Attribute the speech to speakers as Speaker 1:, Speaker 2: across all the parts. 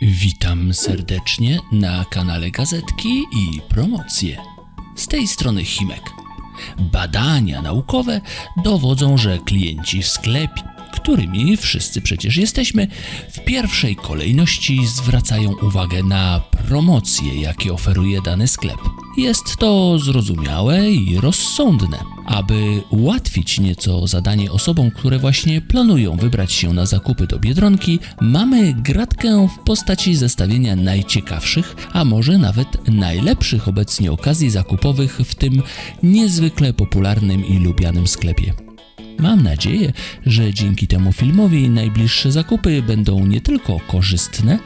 Speaker 1: Witam serdecznie na kanale Gazetki i Promocje. Z tej strony Chimek. Badania naukowe dowodzą, że klienci w sklepie, którymi wszyscy przecież jesteśmy, w pierwszej kolejności zwracają uwagę na promocje, jakie oferuje dany sklep. Jest to zrozumiałe i rozsądne. Aby ułatwić nieco zadanie osobom, które właśnie planują wybrać się na zakupy do Biedronki, mamy gratkę w postaci zestawienia najciekawszych, a może nawet najlepszych obecnie okazji zakupowych w tym niezwykle popularnym i lubianym sklepie. Mam nadzieję, że dzięki temu filmowi najbliższe zakupy będą nie tylko korzystne,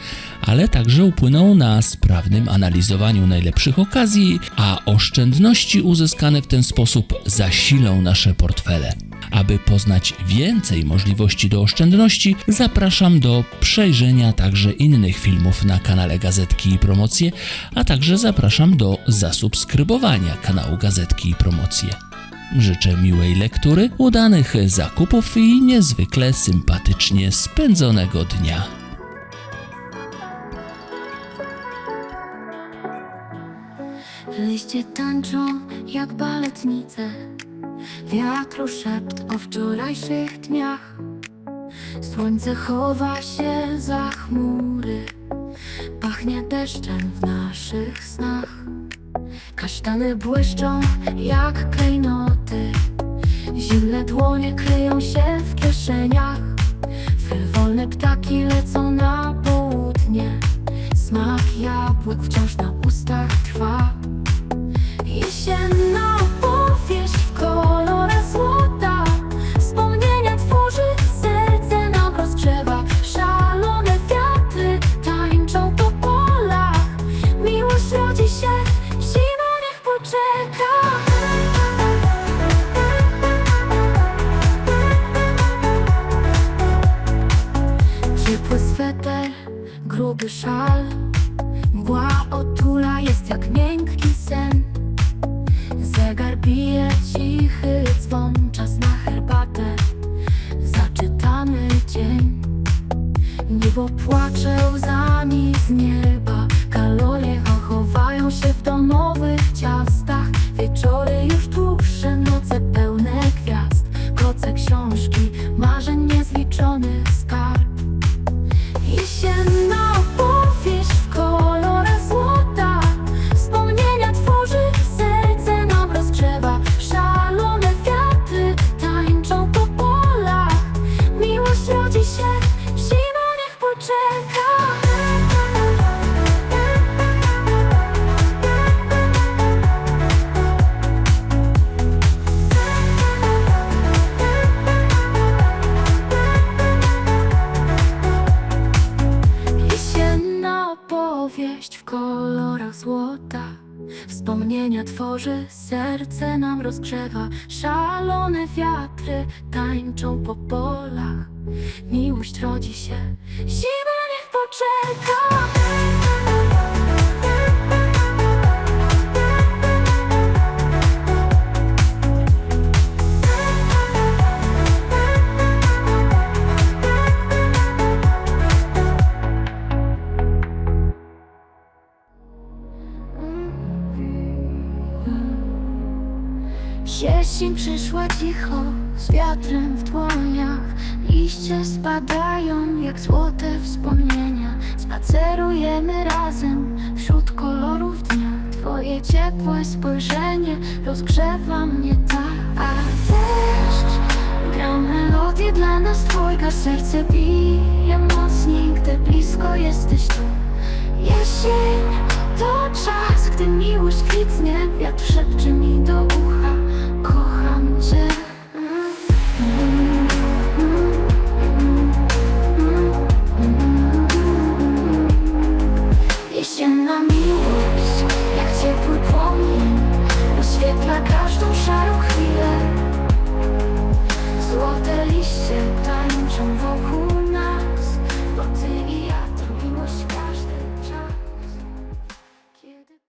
Speaker 1: ale także upłyną na sprawnym analizowaniu najlepszych okazji, a oszczędności uzyskane w ten sposób zasilą nasze portfele. Aby poznać więcej możliwości do oszczędności, zapraszam do przejrzenia także innych filmów na kanale Gazetki i Promocje, a także zapraszam do zasubskrybowania kanału Gazetki i Promocje. Życzę miłej lektury, udanych zakupów i niezwykle sympatycznie spędzonego dnia.
Speaker 2: Liście tańczą jak baletnice Wiatru szept o wczorajszych dniach Słońce chowa się za chmury Pachnie deszczem w naszych snach Kasztany błyszczą jak klejnoty. Zimne dłonie kryją się w kieszeniach. Frywolne ptaki lecą na południe. Smak jabłek wciąż na bije cichy dzwon Czas na herbatę. Zaczytany dzień. Niebo płacze łzami z nieba. Kalorie chowają się w domowych ciastach w kolorach złota. Wspomnienia tworzy, serce nam rozgrzewa. Szalone wiatry tańczą po polach. Miłość rodzi się, zima niech poczeka Jesień przyszła cicho, z wiatrem w dłoniach. Liście spadają jak złote wspomnienia. Spacerujemy razem wśród kolorów dnia. Twoje ciepłe spojrzenie rozgrzewa mnie tak. A deszcz gra melodię dla nas dwojga Serce bije mocniej, gdy blisko jesteś tu. Jesień to czas, gdy miłość kwitnie Wiatr szepcze mi do ucha don't shout.